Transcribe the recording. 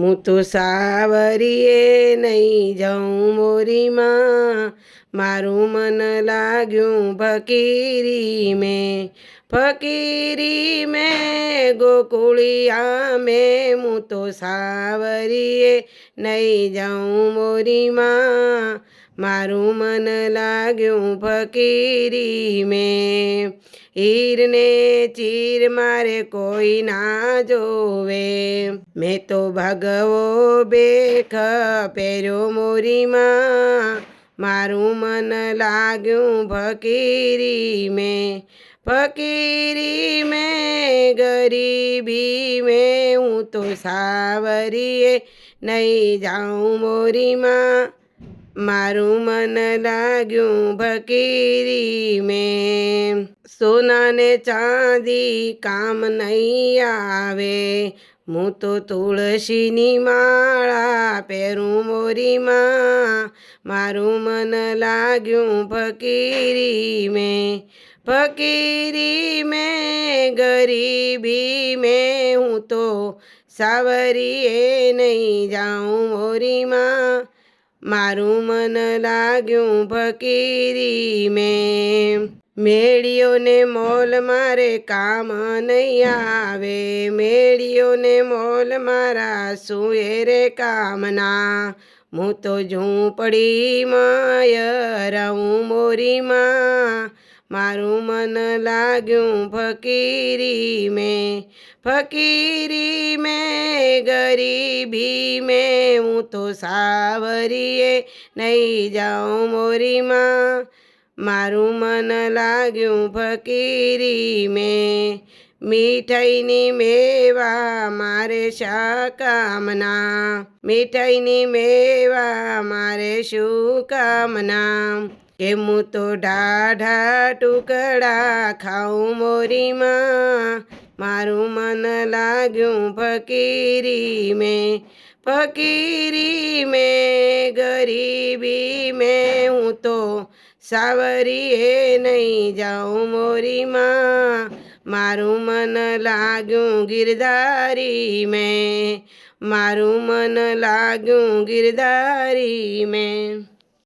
હું તો સાવરીએ નહીં જાઉં મોરીમાં. મારું મન લાગ્યું ફકીરી મેં ફકીરી મેં, ગોકુળિયા મેં. હું તો સાવરીએ નહીં જાઉં મોરીમાં. મારું મન લાગ્યું ફકીરી મેં હીરને ચીર મારે કોઈ ના જોવે. મેં તો ભગવો બેખ પહેર્યો મોરીમાં. મારું મન લાગ્યું ફકીરી મેં. ફકીરી મેં, ગરીબી મેં. હું તો સાવરીએ નહીં જાઉં મોરીમાં. મારું મન લાગ્યું ફકીરી મેં. સોનાને ચાંદી કામ નહીં આવે. હું તો તુળસીની માળા પહેરું મોરીમાં. મારું મન લાગ્યું ફકીરી મેં. ફકીરી મેં, ગરીબી મેં. હું તો સાવરીએ નહીં જાઉં મોરીમાં. મારું મન લાગ્યું ફકીરી મેં. મેળીઓને મોલ મારે કામ નહીં આવે. મેળીઓને મોલ મારા સુએ રે કામના. હું તો ઝૂંપડીમાં રહું મોરીમાં. મારું મન લાગ્યું ફકીરી મેં ફકીરી મેં, ગરીબી મેં, હું તો સાવરીએ નહીં જાઉં મોરીમાં. મારું મન લાગ્યું ફકીરી મેં, મીઠાઈની મેવા મારે શા કામના મીઠાઈની મેવા મારે શું કામના. હું તો ઢાઢા ટુકડા ખાઉં મોરીમાં. મારું મન લાગ્યું ફકીરી મેં ફકીરી મેં ગરીબી મેં હું તો સાવરીએ નહીં જાઉં મોરીમાં. મારું મન લાગ્યું ગિરધારી મેં મારું મન લાગ્યું ગિરધારી મેં